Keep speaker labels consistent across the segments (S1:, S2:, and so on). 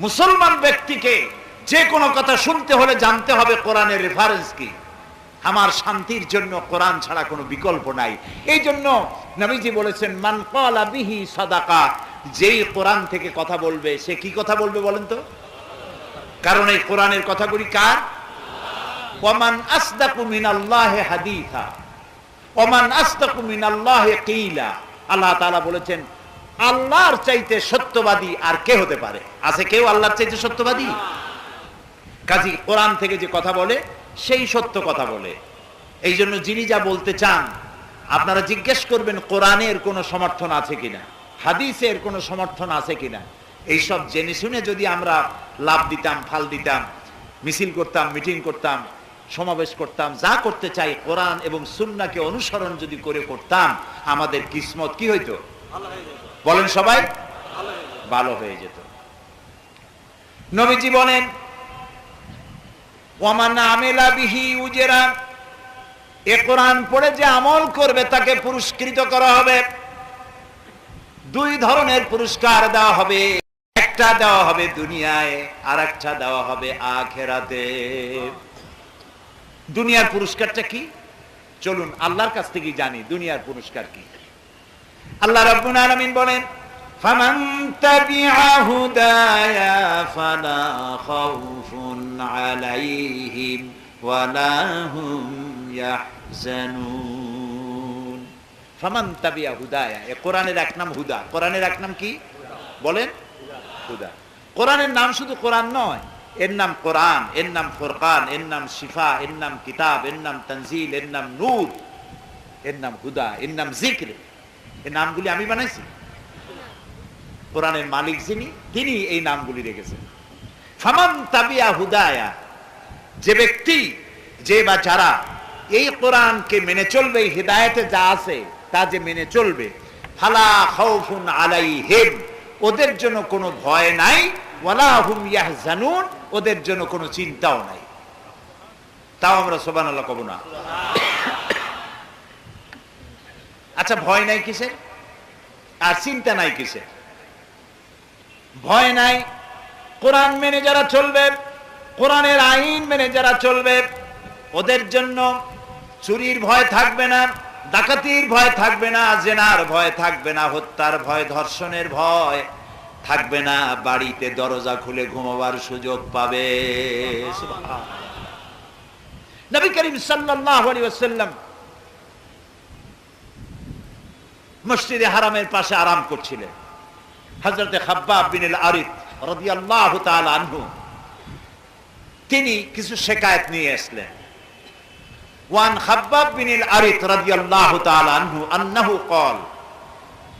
S1: মুসলমান ব্যক্তিকে যে কোনো কথা শুনতে হলে জানতে হবে কোরআনের রেফারেন্স কি। আমার শান্তির জন্য কোরআন ছাড়া কোনো বিকল্প নাই। এই জন্য নবীজি বলেছেন, মান ক্বালা বিহি সাদাকা যেই কোরআন থেকে কথা বলবে, সে কি কথা বলবে বলেন তো? কারণ এই কোরআনের কথাগুলি কার? ওমান আসদাকু মিনাল্লাহি হাদিসা ওমান আসদাকু মিনাল্লাহি কিলা আল্লাহ তাআলা বলেছেন আল্লাহর চাইতে সত্যবাদী আর কে হতে পারে? আছে কেউ আল্লাহর চাইতে সত্যবাদী? কাজী, কোরআন থেকে যে কথা বলে, সেই সত্য কথা বলে। এই জন্য যিনি যা বলতে চান, আপনারা জিজ্ঞেস করবেন কোরআনের কোনো সমর্থন আছে কিনা, হাদিসের কোনো সমর্থন আছে কিনা। এইসব জেনে শুনে যদি আমরা লাভ দিতাম, ফাল দিতাম, মিছিল করতাম, মিটিং করতাম, সমাবেশ করতাম, যা করতে চাই কোরআন এবং সুন্নাকে অনুসরণ যদি করে করতাম, আমাদের কিসমত কি হইতো? বলেন সবাই, ভালো হয়ে যেত। নবীজি বলেন পড়ে যে আমল করবে তাকে পুরস্কৃত করা হবে। দুই ধরনের পুরস্কার দেওয়া হবে, একটা দেওয়া হবে দুনিয়ায় আর একটা দেওয়া হবে আখেরাতে। দুনিয়ার পুরস্কারটা কি? চলুন, আল্লাহর কাছ থেকে জানি, দুনিয়ার পুরস্কার কি? আল্লাহ রাব্বুল আলামিন বলেন, ফামান তাবিআ হুদায়া ফালা খাউফুন আলাইহিম ওয়ালা হুম ইয়াহজানুন। ফামান তাবিআ হুদায়া, এ কোরআনের এক নাম হুদা। কোরআনের এক নাম কি? বলেন, হুদা। কোরআনের নাম শুধু কোরআন নয়, এর নাম কোরআন, এর নাম ফুরকান, এর নাম শিফা, এর নাম কিতাব, এর নাম তানজিল, এর নাম নূর, এর নাম হুদা, এর নাম জিক্র এই নামগুলি আমি বানাইছি। কোরআনের মালিক যিনি, তিনি এই নামগুলি রেখেছেন। ফামান তাবিয়া হুদায়া, যে ব্যক্তি, যে বা যারা এই কোরআনকে মেনে চলবে হৃদায়তে যা আছে, তা যে মেনে চলবে, ফালা খাউফুন আলাইহিম, ওদের জন্য কোনো ভয় নাই, ওয়ালা হুম ইয়াহজানুন, ওদের জন্য কোনো চিন্তাও নাই। তাও আমরা সুবহানাল্লাহ কব না। আচ্ছা ভয় নাই কিসে আর চিন্তা নাই কিসে ভয় নাই। কোরআন মেনে যারা চলবে, কোরআনের আইন মেনে যারা চলবে, ওদের জন্য চুরির ভয় থাকবে না, ডাকাতির ভয় থাকবে না, জেনার ভয় থাকবে না, হত্যার ভয়, ধর্ষণের ভয় থাকবে না। বাড়িতে দরজা খুলে ঘুমাবার সুযোগ পাবে। নবী করিম সাল্লাল্লাহু আলাইহি ওয়াসাল্লাম মসজিদে হারামের পাশে আরাম করছিলেন হজরতে খাব্বাব বিন আরিফ রাদিয়াল্লাহু তাআলা আনহু তিনি কিছু শেকায়েত নিয়ে আসলেন ওয়ান খাব্বাব বিন আরিফ রাদিয়াল্লাহু তাআলা আনহু আন্নাহু قال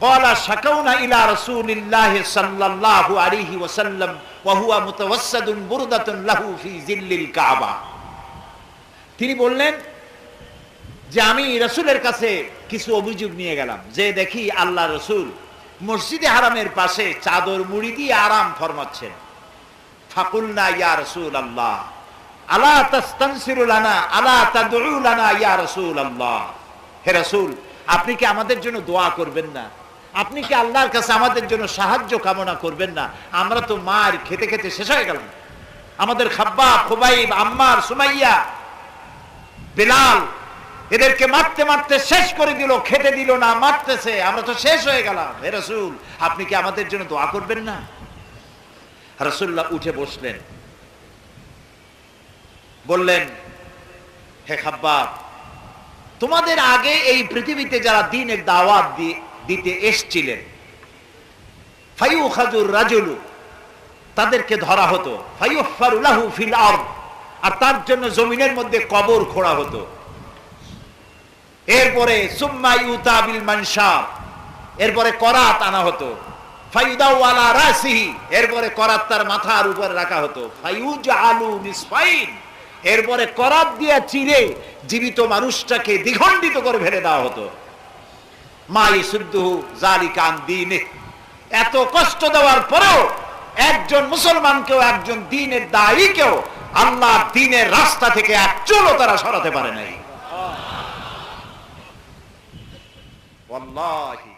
S1: قال شكونا إلى رسول الله صلى الله عليه وسلم وهو متوسد بردة له في ظل الكعبة তিনি বললেন যে আমি রসুলের কাছে কিছু অভিযোগ নিয়ে গেলাম। যে দেখি আল্লাহ রসুল মসজিদে হারামের পাশে চাদর মুড়ি দিয়ে আরাম ফরমাচ্ছেন। ফাকুলনা ইয়া রসুল আল্লাহ আলা তাস্তানসিরুলানা আলা তাদউলানা ইয়া রসুল আল্লাহ হে রসুল, আপনি কি আমাদের জন্য দোয়া করবেন না? আপনি কি আল্লাহর কাছে আমাদের জন্য সাহায্য কামনা করবেন না? আমরা তো মার খেতে খেতে শেষ হয়ে গেলাম। আমাদের খাব্বা খুবাইব, আম্মার, সুমাইয়া, বেলাল এদেরকে মারতে মারতে শেষ করে দিল, খেতে দিল না, মারতেছে। আমরা তো শেষ হয়ে গেলাম। হে রসুল, আপনি কি আমাদের জন্য দোয়া করবেন না? রসুল্লাহ উঠে বসলেন। বললেন, হে খাব্বাব, তোমাদের আগে এই পৃথিবীতে যারা দিনের দাওয়াত দিতে এসছিলেন ফাইউ খাজুর রাজুলু, তাদেরকে ধরা হতো। ফাইউফারুলাহু ফিল আর তার জন্য জমিনের মধ্যে কবর খোঁড়া হতো। এরপরে সুম্মা এরপরে করাত আনা হতো। ফাইদাওয়ালা রাসিহি, এরপরে করাত তার মাথার উপরে রাখা হতো। ফাইউজ আলু নিসফাইন, এরপরে করাত দিয়া চিরে জীবিত মানুষটাকে দ্বিখণ্ডিত করে ফেলে দেওয়া হতো। মা দিনে এত কষ্ট দেওয়ার পরেও একজন মুসলমানকেও, একজন দিনের দায়ীকেও আল্লাহ দিনের রাস্তা থেকে এক চুলও তারা সরাতে পারে নাই। wallahi.